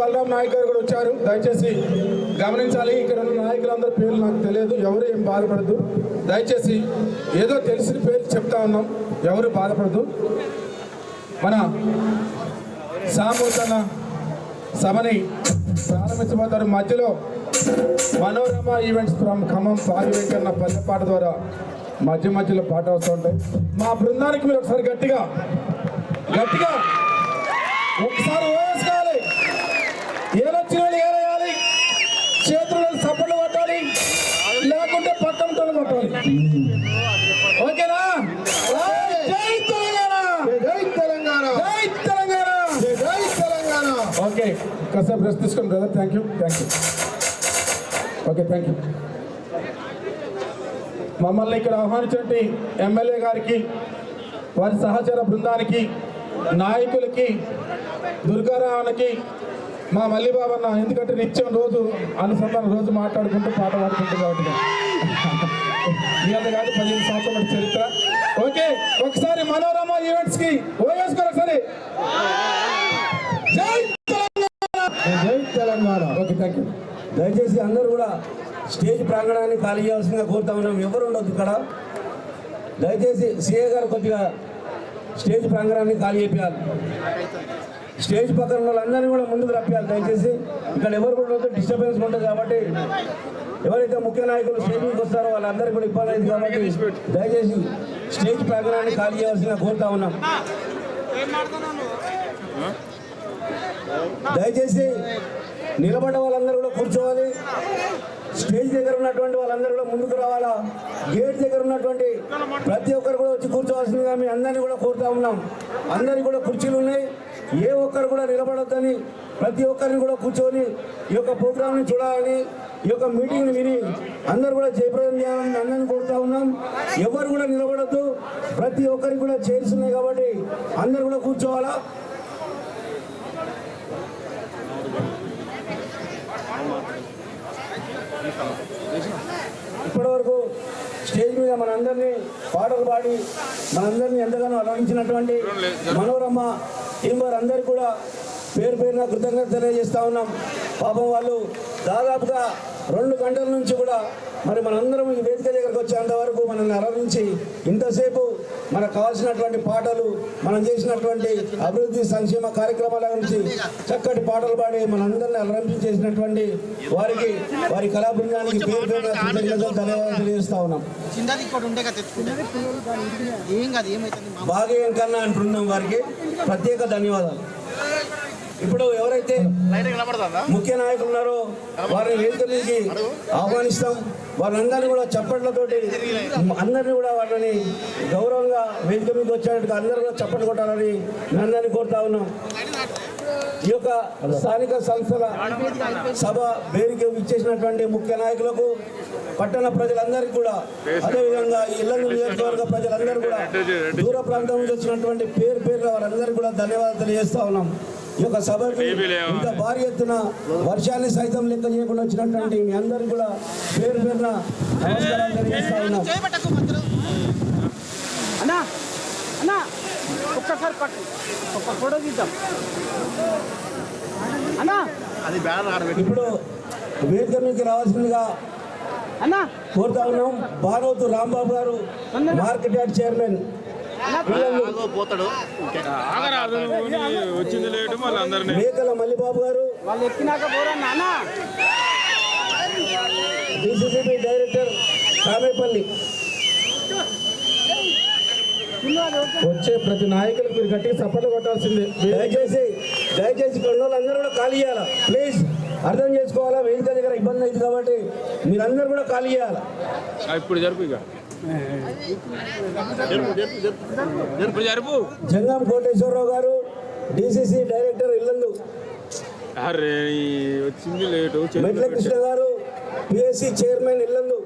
బలరాం నాయక్ గారు కూడా వచ్చారు. దయచేసి గమనించాలి ఇక్కడ ఉన్న నాయకులందరి పేర్లు నాకు తెలియదు ఎవరు ఏం బాధపడద్దు. దయచేసి ఏదో తెలిసిన పేరు చెప్తా ఉన్నాం ఎవరు బాధపడదు మన సామూతన సభని ప్రారంభించబోతారు మధ్యలో మనోరమ ఈవెంట్స్ ఫ్రమ్ ఖమ్మం పాలి వెంకన్న పల్లెపాట ద్వారా మధ్య మధ్యలో పాట వస్తూ ఉంటాయి. మా బృందానికి మీరు ఒకసారి గట్టిగా గట్టిగా ఒకసారి ఓకేనా? జై తెలంగాణ! జై తెలంగాణ! జై తెలంగాణ! జై తెలంగాణ! ఓకే. కాసేపు రెస్ట్ తీసుకోండి brother thank you thank you okay thank you మమ్మల్ని ఇక్కడ ఆహ్వానించినటువంటి ఎమ్మెల్యే గారికి వారి సహచర బృందానికి నాయకులకి దుర్గారావునికి మా మల్లిబాబన్న ఎందుకంటే నిత్యం రోజు అనుసంధానం రోజు మాట్లాడుకుంటూ పాట పాడుకుంటూ కాబట్టి అంత కాదు పదిహేను సంవత్సరాల చరిత్ర. ఓకే ఒకసారి మనోరమ ఈవెంట్స్కి ఓవేసుకోరు ఒకసారి. జై జై తెలంగాణ. ఓకే థ్యాంక్ యూ దయచేసి అందరూ కూడా స్టేజ్ ప్రాంగణాన్ని ఖాళీ చేయాల్సిందిగా కోరుతా ఉన్నాం. ఎవరు ఉండొద్దు ఇక్కడ. దయచేసి సీఏ గారు కొద్దిగా స్టేజ్ ప్రాంగణాన్ని ఖాళీ చేయాలి. స్టేజ్ పక్కన ఉన్న వాళ్ళందరినీ కూడా ముందుకు రప్పియాలి దయచేసి ఇక్కడ ఎవరు కూడా డిస్టర్బెన్స్ ఉంటుంది కాబట్టి ఎవరైతే ముఖ్య నాయకులు స్టేజ్ మీదకి వస్తారో వాళ్ళందరికీ కూడా ఇబ్బంది అయింది కాబట్టి దయచేసి స్టేజ్ ప్రాంగణాన్ని ఖాళీ చేయాల్సిన కోరుతా ఉన్నాం. దయచేసి నిలబడ్డ వాళ్ళందరూ కూడా కూర్చోవాలి. స్టేజ్ దగ్గర ఉన్నటువంటి వాళ్ళందరూ కూడా ముందుకు రావాలా? గేట్ దగ్గర ఉన్నటువంటి ప్రతి ఒక్కరు కూడా వచ్చి కూర్చోవాల్సిందిగా మీ అందరినీ కూడా కోరుతా ఉన్నాం. అందరికీ కూడా కుర్చీలు ఉన్నాయి. ఏ ఒక్కరు కూడా నిలబడొద్దని ప్రతి ఒక్కరిని కూడా కూర్చొని ఈ యొక్క ప్రోగ్రామ్ని చూడాలని ఈ యొక్క మీటింగ్ని విని అందరూ కూడా జయప్రదం చేయాలని అందరిని కోరుతా ఉన్నాం. ఎవరు కూడా నిలబడొద్దు ప్రతి ఒక్కరికి కూడా చైర్స్ ఉన్నాయి కాబట్టి అందరూ కూడా కూర్చోవాలా? ఇప్పటివరకు స్టేజ్ మీద మనందరినీ పాటలు పాడి మనందరినీ ఎంతగానో అలరించినటువంటి మనోరమ టీం వారందరికీ కూడా పేరు పేరున కృతజ్ఞత తెలియజేస్తా ఉన్నాం. పాపం వాళ్ళు దాదాపుగా రెండు గంటల నుంచి కూడా మరి మనందరం ఈ వేదిక దగ్గరకు వచ్చేంత వరకు మనల్ని అలరించి ఇంతసేపు మనకు కావాల్సినటువంటి పాటలు మనం చేసినటువంటి అభివృద్ధి సంక్షేమ కార్యక్రమాల గురించి చక్కటి పాటలు పాడి మనందరిని అలరించి చేసినటువంటి వారికి వారి కళా బృందానికి పేరు ధన్యవాదాలు తెలియజేస్తా ఉన్నాం. భాగ్యం కన్నా అంటున్నాం వారికి ప్రత్యేక ధన్యవాదాలు. ఇప్పుడు ఎవరైతే ముఖ్య నాయకులు ఉన్నారో వారిని వేదిక మీదకి ఆహ్వానిస్తాం. వారందరినీ కూడా చప్పట్లతోటి అందరినీ కూడా వాళ్ళని గౌరవంగా వేదిక మీదకి వచ్చేటట్టుగా అందరూ కూడా చప్పట్లు కొట్టాలని అందరినీ కోరుతా ఉన్నాం. ఈ యొక్క స్థానిక సంస్థల సభ బేరికి ఇచ్చేసినటువంటి ముఖ్య నాయకులకు పట్టణ ప్రజలందరికీ కూడా అదేవిధంగా ఇల్లందు నియోజకవర్గ ప్రజలందరూ కూడా దూర ప్రాంతం నుంచి వచ్చినటువంటి పేరు పేరు వారందరికీ కూడా ధన్యవాదాలు తెలియజేస్తా ఉన్నాం. ఈ యొక్క సభకి ఇంత భారీ ఎత్తున వర్షాన్ని సైతం లెక్క చేయకుండా వచ్చినటువంటి మీ అందరికీ కూడా పేరు పేరున నమస్కారాలు తెలియజేస్తా ఉన్నాం. అన్నా అన్నా ఒక్కసారి పట్టు. ఒక ఫోటో తీద్దాం. అన్నా. ఇప్పుడు వేదిక మీదకి రావాల్సిందిగా అన్నా. కోరుతా ఉన్నాం. Bhagavatu Rambabu garu market yard chairman. వచ్చింది లేటు మళ్ళీ అందరినీ. మేకల మల్లిబాబు గారు. వాళ్ళు ఎక్కినాక డిసిసిబి డైరెక్టర్ కామేపల్లి. వచ్చే ప్రతి నాయకులకు మీరు గట్టిగా చప్పట్లు కొట్టాల్సిందే. దయచేసి దయచేసి ఉన్న వాళ్ళందరూ కూడా ఖాళీ చేయాలా? ప్లీజ్ అర్థం చేసుకోవాలా? వేదిక దగ్గర ఇబ్బంది అయింది కాబట్టి మీరందరూ కూడా ఖాళీ చేయాలా? ఆ, ఇప్పుడు జరుపు ఇక. జంగం కోటేశ్వరరావు గారు DCC director Illandu. Metla Krishna garu P S C chairman Illandu.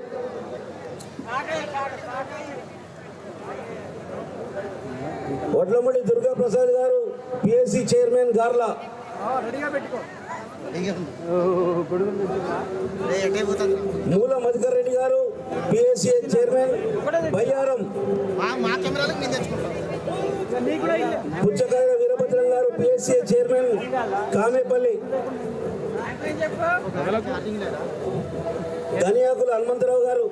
Vadlamudi Durga Prasad garu P S C chairman Garla? Moola Madhukar Reddy garu P S C chairman Bayyaram. Puchakayala Veerabhadram garu PSC chairman Kamepalli. Dhaniyakula Hanumantharao garu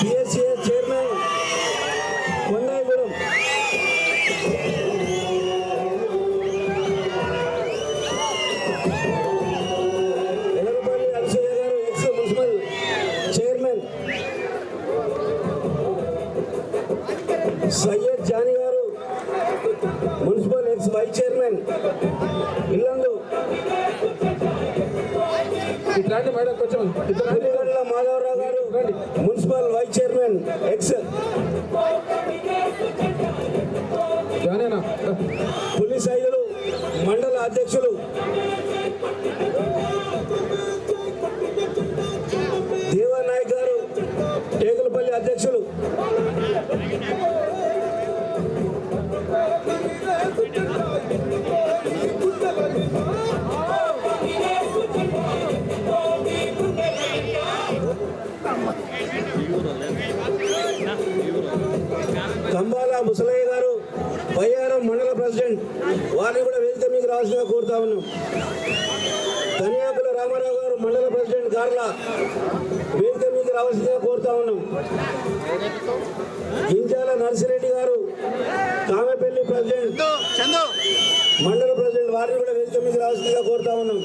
PSC chairman రావాల్సిందిగా కోరుతా ఉన్నాం. కన్యాకుల రామారావు గారు మండల president గార్ల వేదిక మీకు రావాల్సిందిగా కోరుతా ఉన్నాం. గింజాల నర్సిరెడ్డి గారు కామెపల్లి ప్రెసిడెంట్ మండల ప్రెసిడెంట్ వారిని కూడా వేదిక మీకు రావాల్సిందిగా కోరుతా ఉన్నాం.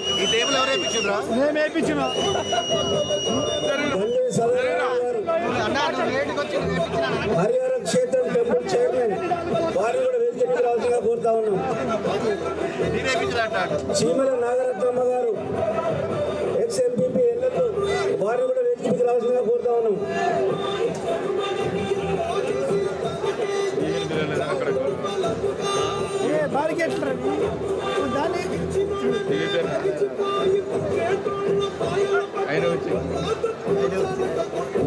హరిహర క్షేత్రం టెంపుల్ చైర్మన్ వారిని కూడా వేదిక మీకు రావాల్సిందిగా కోరుతా ఉన్నాం. చీమల నాగరత్నమ్మ గారు ఎక్స్ ఎంపీపీ ఎల్లెల్లు వారిని కూడా వేదికకి రావాల్సిందిగా కోరుతా ఉన్నాం.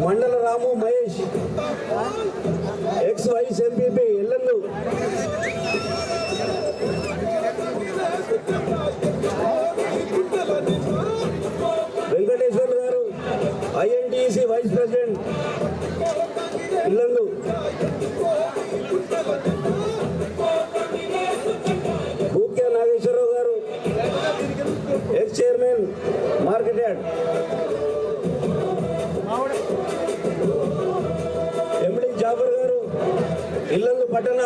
మండల Ramu Mahesh ex vice MPP Venkateshwar garu INTC vice president Illandu. Bhukya Nageswararao garu ex chairman market yard MD Jafar garu Illandu పట్టణ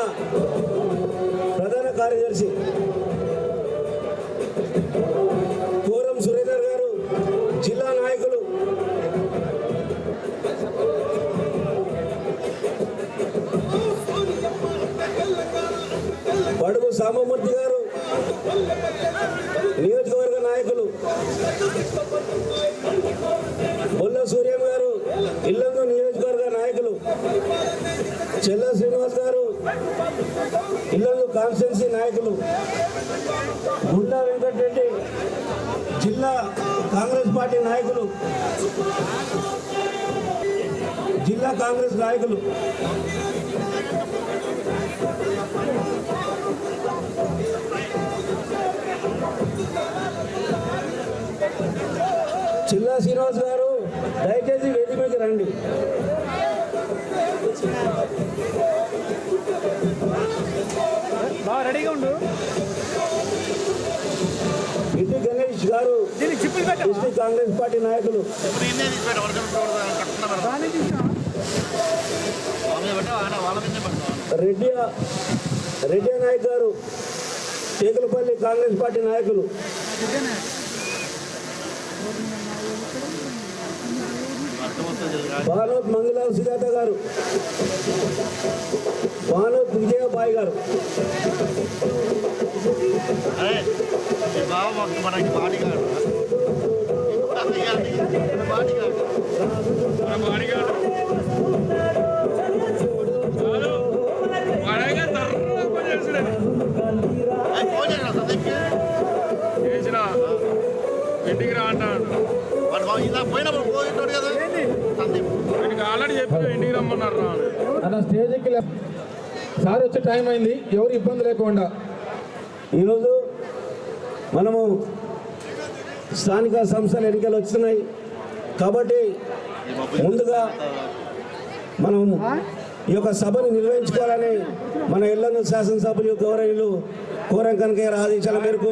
ప్రధాన కార్యదర్శి. నియోజకవర్గ నాయకులు బొల్ల సూర్యం గారు ఇల్లందు నియోజకవర్గ నాయకులు చెల్ల శ్రీనివాస్ గారు ఇల్లందు కాన్స్టిట్యున్సీ నాయకులు గుండా వెంకటరెడ్డి జిల్లా కాంగ్రెస్ పార్టీ నాయకులు జిల్లా కాంగ్రెస్ నాయకులు. చిల్లా శ్రీనివాస్ గారు దయచేసి వేదిక మీదకి రండి. రెడీగా ఉండు. ఇంటి గణేష్ గారు డిస్ట్రిక్ట్ కాంగ్రెస్ పార్టీ నాయకులు. రెడ్డి రెడ్డి నాయక్ గారు టేకులపల్లి కాంగ్రెస్ పార్టీ నాయకులు. భానోత్ మంగళ సుజాత గారు. భానోత్ విజయబాయి గారు. అరే మనకి బాడీ గార్డు ఇంటికి రా అంటాడు. వాడు బావ ఇలా పోయినప్పుడు ఫోన్ చేస్తాడు కదా. సందీప్ వీడికి ఆల్రెడీ చెప్పి ఇంటికి రమ్మన్నారు రా అని. అన్న స్టేజ్కి సార్ వచ్చే టైం అయింది. ఎవరు ఇబ్బంది లేకుండా. ఈరోజు మనము స్థానిక సంస్థల ఎన్నికలు వచ్చినాయి. కాబట్టి ముందుగా మనం ఈ యొక్క సభను నిర్వహించుకోవాలని మన ఇళ్ళను శాసనసభ్యులు గౌరవులు కోరం కనకయ్య ఆదేశాల మేరకు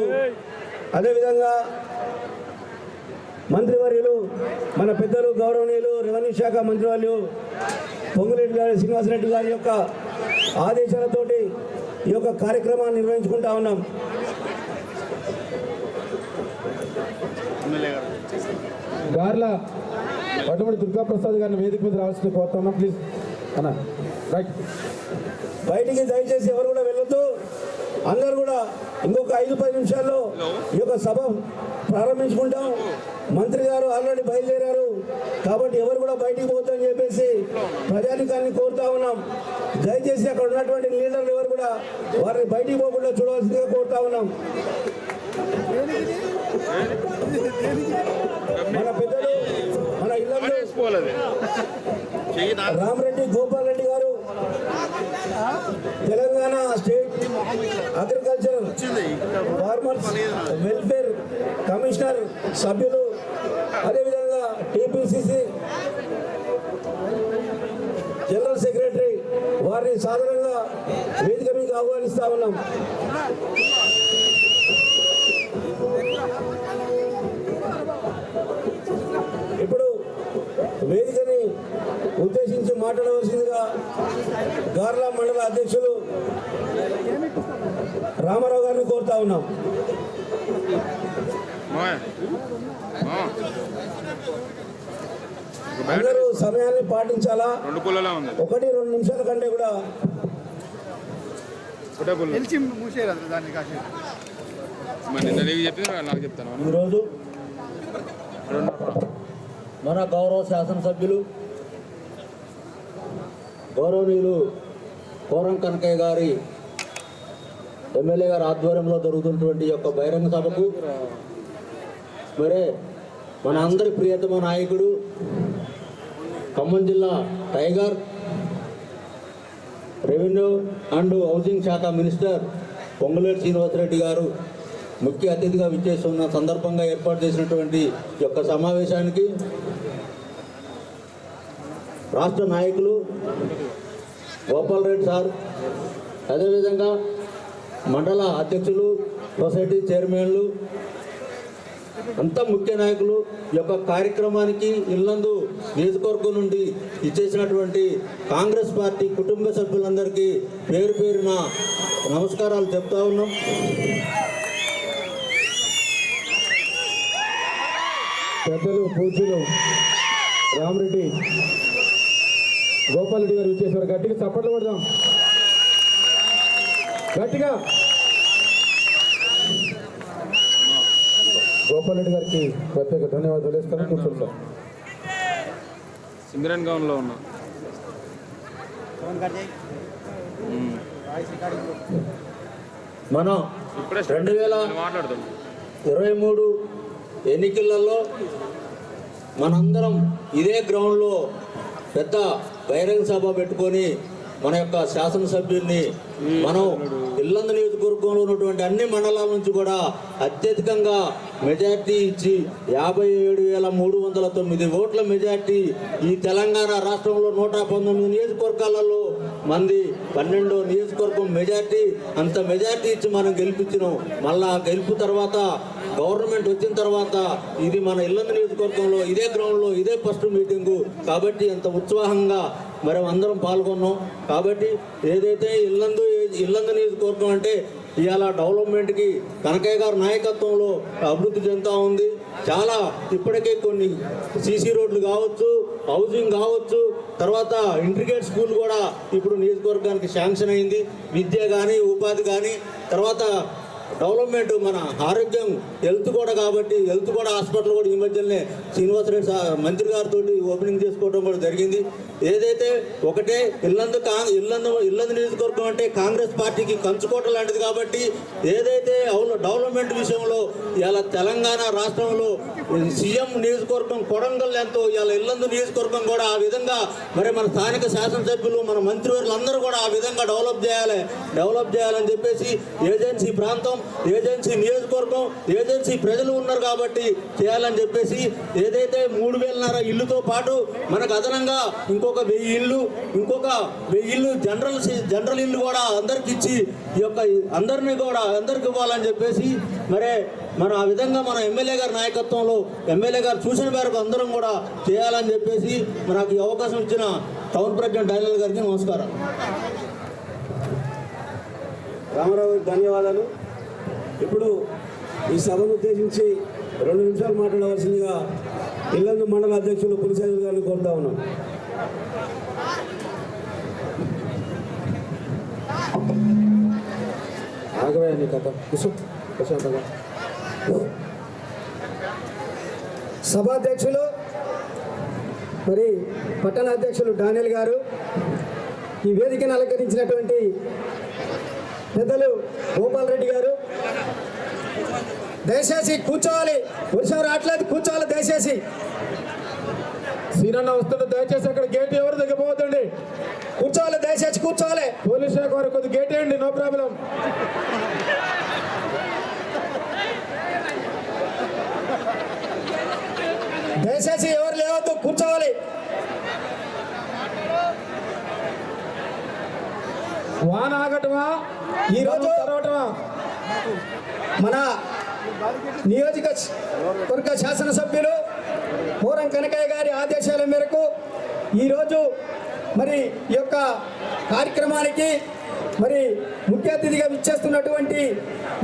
అదేవిధంగా మంత్రివర్యులు మన పెద్దలు గౌరవనీయులు రెవెన్యూ శాఖ మంత్రివర్యులు పొంగురెడ్డి గారి శ్రీనివాసరెడ్డి గారి యొక్క ఆదేశాలతోటి ఈ యొక్క కార్యక్రమాన్ని నిర్వహించుకుంటా ఉన్నాం. గార్ల అటువంటి దుర్గాప్రసాద్ గారిని వేదిక మీద రావాల్సిన కోరుతున్నాం ప్లీజ్. అన్న రైట్. బయటికి దయచేసి ఎవరు కూడా వెళ్ళొద్దు. అందరూ కూడా ఇంకొక ఐదు పది నిమిషాల్లో ఈ యొక్క సభ ప్రారంభించుకుంటాం. మంత్రి గారు ఆల్రెడీ బయలుదేరారు. కాబట్టి ఎవరు కూడా బయటికి పోతుందని చెప్పేసి ప్రజానికాన్ని కోరుతా ఉన్నాం. దయచేసి అక్కడ ఉన్నటువంటి లీడర్లు ఎవరు కూడా వారిని బయటికి పోకుండా చూడవలసిందిగా కోరుతా ఉన్నాం. మన పెద్దలు మన నా Ramareddy Gopal Reddy garu Telangana state agriculture farmers welfare commissioner సభ్యులు అదేవిధంగా టీపీసీసీ జనరల్ సెక్రటరీ వారిని సాధారణంగా వేదిక మీకు ఆహ్వానిస్తా ఉన్నాం. ఇప్పుడు వేదికని ఉద్దేశించి మాట్లాడవలసిందిగా గార్లా మండల అధ్యక్షులు రామారావు గారిని కోరుతా ఉన్నాం. అందరూ సమయాన్ని పాటించాలా? రెండు పుల్లలా ఉంది. ఒకటి రెండు నిమిషాల కంటే కూడా తెలిసి దాన్ని కాసేపు? ఈరోజు మన గౌరవ శాసనసభ్యులు గౌరవనీయులు కోరం కనకయ్య గారి ఎమ్మెల్యే గారి ఆధ్వర్యంలో జరుగుతున్నటువంటి యొక్క బహిరంగ సభకు మరి మన అందరి ప్రియతమ నాయకుడు ఖమ్మం జిల్లా టైగర్ రెవెన్యూ అండ్ హౌసింగ్ శాఖ మినిస్టర్ పొంగులేటి శ్రీనివాసరెడ్డి గారు ముఖ్య అతిథిగా విచ్చేస్తున్న సందర్భంగా ఏర్పాటు చేసినటువంటి ఈ యొక్క సమావేశానికి రాష్ట్ర నాయకులు గోపాల్ రెడ్డి సార్ అదేవిధంగా మండల అధ్యక్షులు సొసైటీ చైర్మన్లు అంతా ముఖ్య నాయకులు ఈ యొక్క కార్యక్రమానికి ఇల్లందు నియోజకవర్గం నుండి ఇచ్చేసినటువంటి కాంగ్రెస్ పార్టీ కుటుంబ సభ్యులందరికీ పేరు పేరున నమస్కారాలు చెప్తా ఉన్నాం. పెద్దలు పూజలు రామరెడ్డి గోపాల్ రెడ్డి గారు ఇచ్చేసారు గట్టిగా చప్పట్లు కొడదాం. గట్టిగా గోపాల్ రెడ్డి గారికి ప్రత్యేక ధన్యవాదాలు వేస్తాను కూర్చోండి సార్. సింగరన్ గౌన్లో ఉన్నా. ఫోన్ కట్ చేయి ఉమ్. వాయిస్ రికార్డింగ్ మనం ఇప్పుడే రెండు వేల మాట్లాడతాం ఇరవై మూడు ఎన్నికలలో మనందరం ఇదే గ్రౌండ్లో పెద్ద బహిరంగ సభ పెట్టుకొని మన యొక్క శాసనసభ్యుల్ని మనం ఇల్లందు నియోజకవర్గంలో ఉన్నటువంటి అన్ని మండలాల నుంచి కూడా అత్యధికంగా మెజార్టీ ఇచ్చి యాభై ఏడు వేల మూడు వందల తొమ్మిది ఓట్ల మెజార్టీ ఈ తెలంగాణ రాష్ట్రంలో నూట పంతొమ్మిది నియోజకవర్గాలలో మంది పన్నెండో నియోజకవర్గం మెజార్టీ. అంత మెజార్టీ ఇచ్చి మనం గెలిపించినాం. మళ్ళా గెలుపు తర్వాత గవర్నమెంట్ వచ్చిన తర్వాత ఇది మన ఇల్లందు నియోజకవర్గంలో ఇదే గ్రౌండ్లో ఇదే ఫస్ట్ మీటింగు. కాబట్టి అంత ఉత్సాహంగా మరి అందరం పాల్గొన్నాం. కాబట్టి ఏదైతే ఇల్లందు ఇల్లందు నియోజకవర్గం అంటే ఇవాళ డెవలప్మెంట్కి కనకయ్య గారి నాయకత్వంలో అభివృద్ధి చెందుతూ ఉంది. చాలా ఇప్పటికే కొన్ని సీసీ రోడ్లు కావచ్చు హౌసింగ్ కావచ్చు తర్వాత ఇంటిగ్రేట్ స్కూల్ కూడా ఇప్పుడు నియోజకవర్గానికి శాంక్షన్ అయింది. విద్య కానీ ఉపాధి కానీ తర్వాత డెవలప్మెంట్ మన ఆరోగ్యం హెల్త్ కూడా కాబట్టి హెల్త్ కూడా హాస్పిటల్ కూడా ఈ మధ్యనే శ్రీనివాసరెడ్డి మంత్రి గారితో ఓపెనింగ్ చేసుకోవడం కూడా జరిగింది. ఏదైతే ఒకటే ఇల్లందు కా ఇల్లందు ఇల్లందు నియోజకవర్గం అంటే కాంగ్రెస్ పార్టీకి కంచుకోట లాంటిది కాబట్టి ఏదైతే అవును డెవలప్మెంట్ విషయంలో ఇలా తెలంగాణ రాష్ట్రంలో సీఎం నియోజకవర్గం కొడంగల్ ఎంతో ఇలా ఇల్లందు నియోజకవర్గం కూడా ఆ విధంగా మరి మన స్థానిక శాసనసభ్యులు మన మంత్రివర్యులు అందరూ కూడా ఆ విధంగా డెవలప్ చేయాలి డెవలప్ చేయాలని చెప్పేసి ఏజెన్సీ ప్రాంతం ఏజెన్సీ నియోజకవర్గం ఏజెన్సీ ప్రజలు ఉన్నారు కాబట్టి చేయాలని చెప్పేసి ఏదైతే మూడు వేలన్నర ఇల్లుతో పాటు మనకు అదనంగా ఇంకొక వెయ్యి ఇల్లు ఇంకొక వెయ్యి ఇల్లు జనరల్ జనరల్ ఇల్లు కూడా అందరికి ఇచ్చి ఈ యొక్క అందరినీ కూడా అందరికి ఇవ్వాలని చెప్పేసి మరే మనం ఆ విధంగా మన ఎమ్మెల్యే గారి నాయకత్వంలో ఎమ్మెల్యే గారు చూసిన మేరకు అందరం కూడా చేయాలని చెప్పేసి మనకు ఈ అవకాశం ఇచ్చిన టౌన్ ప్రెసిడెంట్ డైనల్ గారికి నమస్కారం. రామారావు గారికి ధన్యవాదాలు. ఇప్పుడు ఈ సభను ఉద్దేశించి రెండు నిమిషాలు మాట్లాడవలసిందిగా ఇల్లందు మండల అధ్యక్షులు పులిసేజు గారిని కోరుతా ఉన్నాం. ఆగవే నీ కథ. కూర్చో. ప్రశాంతంగా సభాధ్యక్షులు మరి పట్టణ అధ్యక్షులు డానియల్ గారు ఈ వేదికను అలంకరించినటువంటి పెద్దలు గోపాల్ రెడ్డి గారు దయచేసి కూర్చోవాలి. వర్షం రావట్లేదు. కూర్చోవాలి దయచేసి. సీనన్న వస్తుంటే దయచేసి అక్కడ గేట్ ఎవరు పోవద్దండి. కూర్చోవాలి దయచేసి కూర్చోవాలి. పోలీస్ శాఖ వారు కొద్ది గేట్ వేయండి. నో ప్రాబ్లం దయచేసి ఎవరు లేవద్దు. కూర్చోవాలి. వాన ఆగటమా? ఈ రోజు తర్వాటమా మన నియోజకవర్గ శాసనసభ్యులు పూరం కనకయ్య గారి ఆదేశాల మేరకు ఈరోజు మరి ఈ యొక్క కార్యక్రమానికి మరి ముఖ్య అతిథిగా విచ్చేస్తున్నటువంటి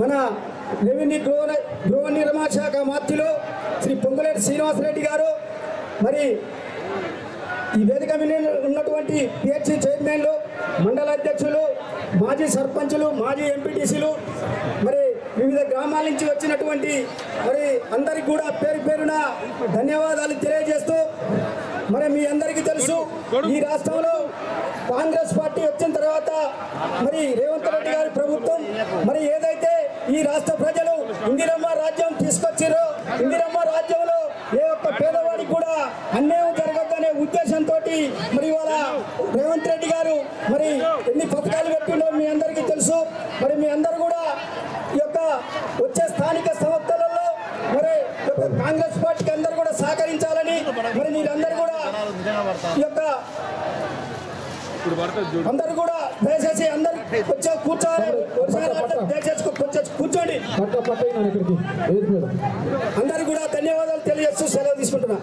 మన రెవెన్యూ గృహ గృహ నిర్మాణ శాఖ మాత్యులు శ్రీ పొంగులేటి శ్రీనివాసరెడ్డి గారు మరి ఈ వేదిక ఉన్నటువంటి పిహెచ్సి చైర్మన్లు మండల అధ్యక్షులు మాజీ సర్పంచులు మాజీ ఎంపీటీసీలు మరి వివిధ గ్రామాల నుంచి వచ్చినటువంటి మరి అందరికి కూడా పేరు పేరున ధన్యవాదాలు తెలియజేస్తూ మరి మీ అందరికీ తెలుసు ఈ రాష్ట్రంలో కాంగ్రెస్ పార్టీ వచ్చిన తర్వాత మరి రేవంత్ రెడ్డి గారి ప్రభుత్వం మరి ఏదైతే ఈ రాష్ట్ర ప్రజలు ఇందిరమ్మ రాజ్యం తీసుకొచ్చారో ఇందిరమ్మ రాజ్యంలో ఏ ఒక్క పేదవాడికి కూడా అన్యాయం ఉద్దేశంతో మరి ఇవాళ రేవంత్ రెడ్డి గారు మరి ఎన్ని పథకాలు పెట్టిండో మీ అందరికీ తెలుసు. మరి మీ అందరూ కూడా ఈ యొక్క వచ్చే స్థానిక సంస్థలలో మరి కాంగ్రెస్ పార్టీకి అందరూ కూడా సహకరించాలని మరి మీరందరూ కూడా ఈ యొక్క అందరూ కూడా దయచేసి అందరు వచ్చి కూర్చోవాలి. ఒకసారి అందరూ దయచేసి కూర్చోండి. అందరు కూడా ధన్యవాదాలు తెలియజేస్తూ సెలవు తీసుకుంటున్నా.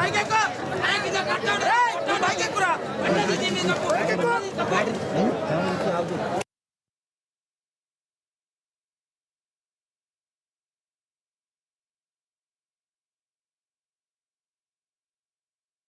పైకెక్కు. పైకి ఇద్దరు పైకెక్కురా.